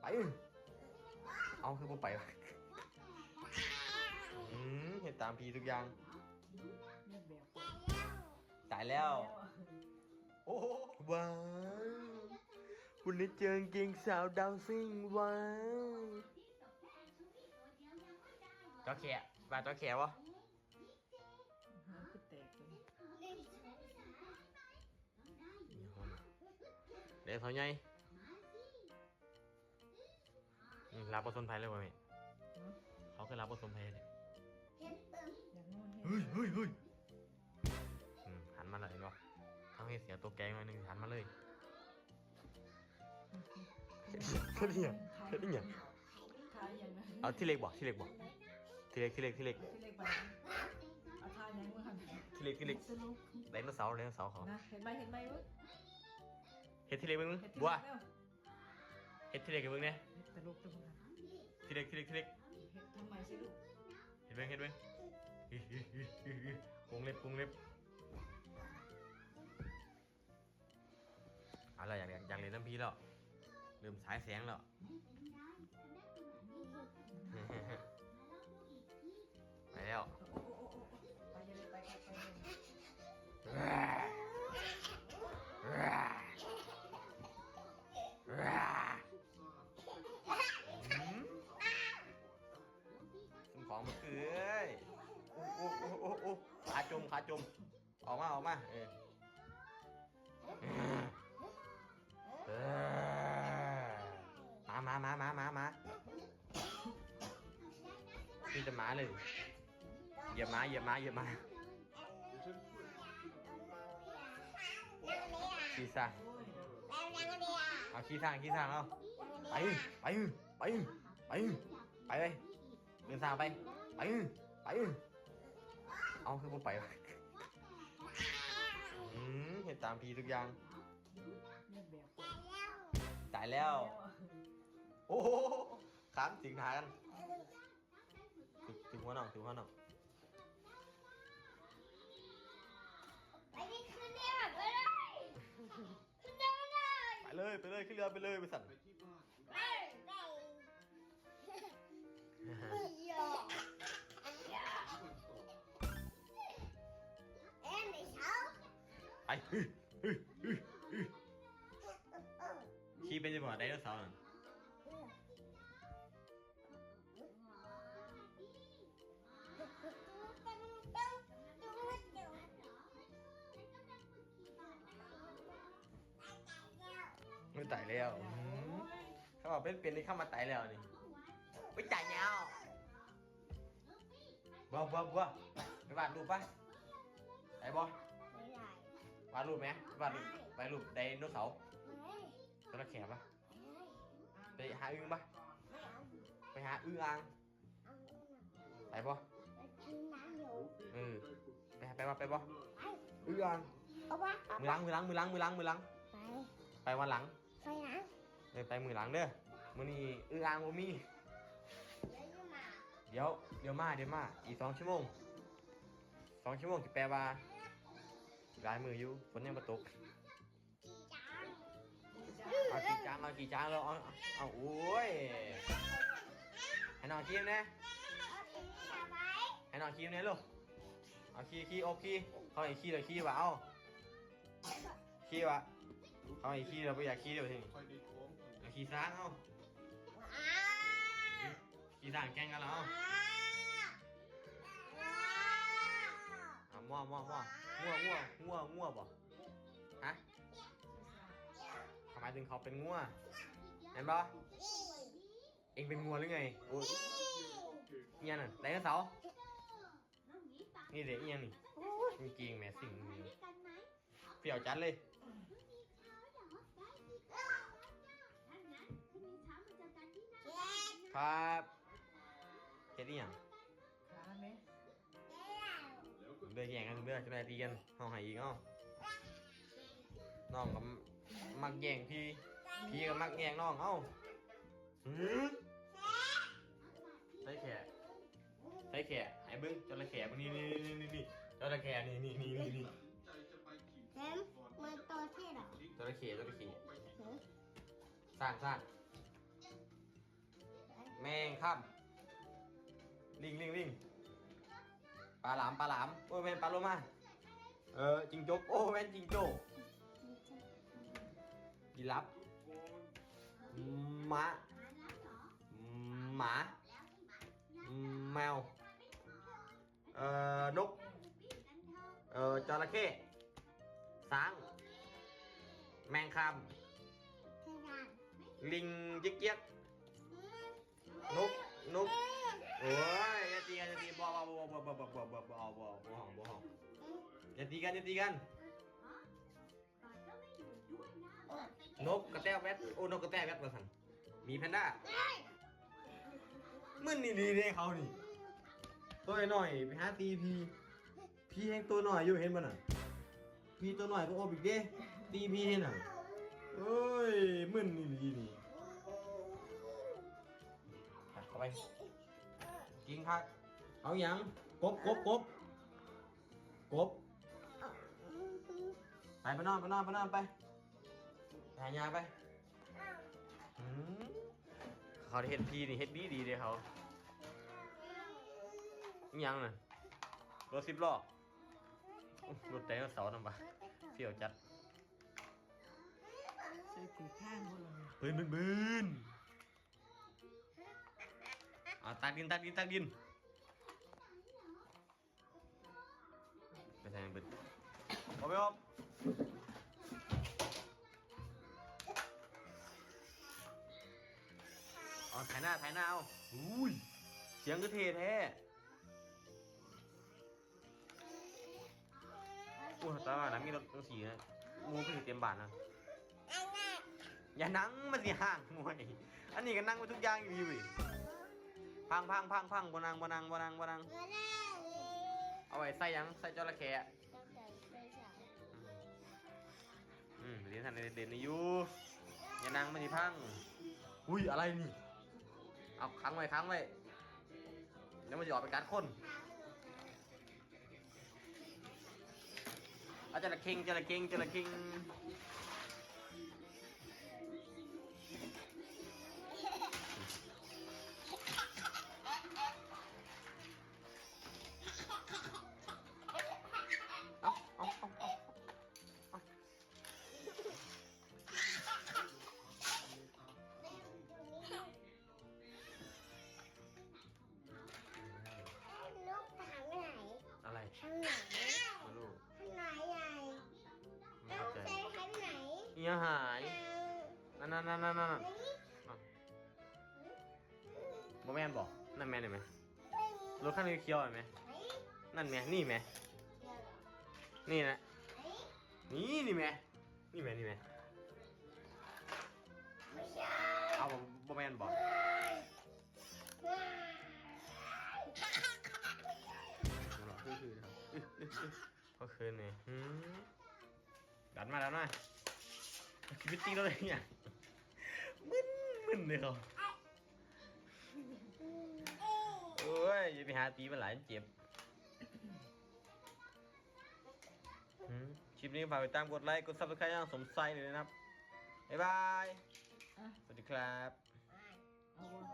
ไป เอาคือผมไปวะอืมเห็นตามพีทุกอย่างเรียกแบบตายแล้ว โอ้โหว้าวคุณได้เจอกางเกงสาวดาวซิ่งว้าวจอแขะบ้านจอแขะวะหาคือแตกเลยนี่ห้องเดี๋ยวเขาใหญ่ นี่รับผสมภัยเลยวะแม่ฮะเขาเคยรับผสมภัยเลยอย่างโน่นเห็นเฮ้ยเฮ้ยเฮ้ยอืมหันมาเลยเนาะทำให้เสียตัวแกงหน่อยหนึงหันมาเลยแค่นี้อะแค่นี้อะทายอย่างนั้นเอาที่เล็กบ่ที่เล็กบ่ที่เล็กที่เล็กที่เล็กที่เล็กไปเอาทายอย่างเมื่อหันที่เล็กที่เล็กสนุกไดโนเสาร์ไดโนเสาร์เขานะเห็นไหมเห็นไหมเว้ยเฮ็ดที่เล็กมึงเห็นที่บัว เล็กแล้วเฮ็ดที่เล็กกับมึงเนี่ยเห็นตลกตรงนั้นที่เล็กที่เล็กที่เล็กเห็นทำไมสิลูกเห็นเบ้งเห็นเบ้งกงเล็บกงเล็บอะไรอยากอยากอยากเรียนน้ำพีแล้วลืมสายแสงแล้วไปแล้ว ออกมาออกมาเออเออมามามามามามาพี่จะมาเลยเหยียบมาเหยียบมาเหยียบมาขี้สร้างเอาขี้ทางขี้ทางเอาไปไปไปไปไปเลยเดินทางไปไปไปเอาคือผมไป ตามพีทุกอย่างเรียกแบบตายแล้ว โอ้โหขามสิงหากันถึงถึงหัวหน่องถึงหัวหน่องไปดิขึ้นเนี่ยไปเลยขึ้นได้เลยไปเลยไปเลยขึ้นเรือไปเลยไปสั่นไปไปอย่ ขี่เป็นจังหวะไดโนเสาร์นั่นไม่ตายแล้วอืมเขาบอกเป็นเป็นนี่เข้ามาตายแล้วนี่ไปจ่ายเงาบัวบัวบัวไปวาดรูปปะไอ้บอไม่ได้ วาดรูปไหมวาดรูปไปรูปไดโนเสาร์ไม่ตัวละแขนปะไปหาอึ้งปะไม่เอาไปหาอึ้งอ่างเอาไปปะไปกินน้ำอยู่เออไปหาไปปะไปปะอึ้งอ่างเอาปะมือล้างมือล้างมือล้างมือล้างมือล้างไปไปวันหลังไปนะเออไปมือหลังเด้อมือนี้อึ้งอ่างบ่มีเดี๋ยวเดี๋ยวมาเดี๋ยวมาอีกสองชั่วโมงสองชั่วโมงจะแปลว่า ลายมืออยู่ฝนยังมาตกจีจางเอากี่จานเอากี่จานแล้วเอาเอาโอ้ยให้น้องคิมนะเอาสีสบายให้น้องคิมนะลูกเอาขี้ขี้โอขี้เขาให้ขี้เลยขี้วะเอาขี้วะเขาให้ขี้เราไม่อยากขี้เดี๋ยวทีนี้ค่อยได้ท้องกันเอาขี้ซ้างเอาว้าขี้ซ้างแกล้งกันแล้วเอา เอามั่วมั่วมั่วมั่วมั่วมั่วมั่วบ่ฮะทำไมถึงเขาเป็นงัวเห็นปะเองเป็นงัวหรือไงโอ้ยเอียน่ะไดโนเสาร์นี่เด็กเอียนี่จริงๆแม่สิ่งนี้เปรี้ยวจัดเลยครับเฮ็ดอีหยัง เบื่อแย่งกันเบื่อจะไปตีกันเฮาให้อีกเอ้าน้องก็มักแย่งพี่ พี่ก็มักแย่งน้องเอ้าหือใส่แขกใส่แขกไอ้เบิ้งจระเข้มึงนี่นี่นี่นี่นี่จระเข้นี่นี่นี่นี่นี่ใจจะไปขี่เห็นมันตัวที่หรอจระเข้จระเข้ไปขี่สร้างสร้างแมงค่ำลิงลิงลิง ปลาหลามปลาหลามโอ้ยแมนปลาโลมาเออจิงจกโอ้แมนจิงโจ้ยีรับม้าหมาแมว เอ่อนก เอ่อจระเข้ช้าง แมงคามลิงเจี๊ยกนกนก โอ้ยอย่าตีกันอย่าตีบ่บ่บ่บ่บ่บ่บ่บ่บ่เอาบ่บ่ห้องบ่ห้องอย่าตีกันอย่าตีกัน นกกระแตแวดโอ้นกกระแตวแวดมาสั่นมีแพนด้ามึนนี่ดีเลยเขานี่ตัวหน่อยไปหาตีพีพีแห้งตัวหน่อยอยู่เห็นบ่น่ะพีตัวหน่อยก็โอบอีกเด้ตีพีเห็นน่ะเอ้ยมึนนี่ดีนี่เข้าไป กินครับเอาหยังกบกบกบกบไปไปนอนไปนอนไปนอนไปหายาไปอืมเขาได้เห็ดพีนี่เห็ดดีดีเลยเขาอิหยังน่ะรถสิบล้ออุ๊ยรถไดโนเสาร์นำปะเสี่ยวจัด ใส่ถือข้างบ่ล่ะปืนปืนปืน เอาตักดินตักดินตักดินไปใส่ปืนเอาไปออกเอาถ่ายหน้าถ่ายหน้าเอาอุ้ยเสียงก็เท่แท้โอ้ยตาว่าน้ำมีรถตั้งสีนะมูก็เต็มบานนะอย่านั่งมันสิห่างมวย อันนี้ก็นั่งไปทุกอย่างอยู่อยู่ พังพังพังพังบนังบนังบนังบนังเอาไว้ใส่หยังใส่จระเข้อะอืมเรียนทันเด่นๆอยู่อย่านั่งมันสิพังอุ้ยอะไรนี่เอาค้างไว้ค้างไว้เดี๋ยวมันจะออกไปการคนเอาจระเข้งจระเข้งจระเข้ง หายนั่นนั่นนั่นนั่นนั่นบ่แม่นบอกนั่นแม่นเห็นไหมรถคันเขียวๆเห็นไหมนั่นแม่นี่แม่นี่นะนี่นี่แม่นี่แม่นี่แม่เอาบ่บ่แม่นบอกมันหลอกคือๆนะครับอึ๊ะอึ๊ะอึ๊ะก็คืนนี่หืมดันมาดันมา ชีวิตจริงเราเลยเนี่ยมึนมึนเลยเขาโอ้ยอย่าไปหาตีมันหลายเจ็บหืมคลิปนี้ฝากไปตามกดไลค์กดซับสไครต์ยังสมไซเลยนะครับ บ๊ายบายอะสวัสดีครับ เอาบ่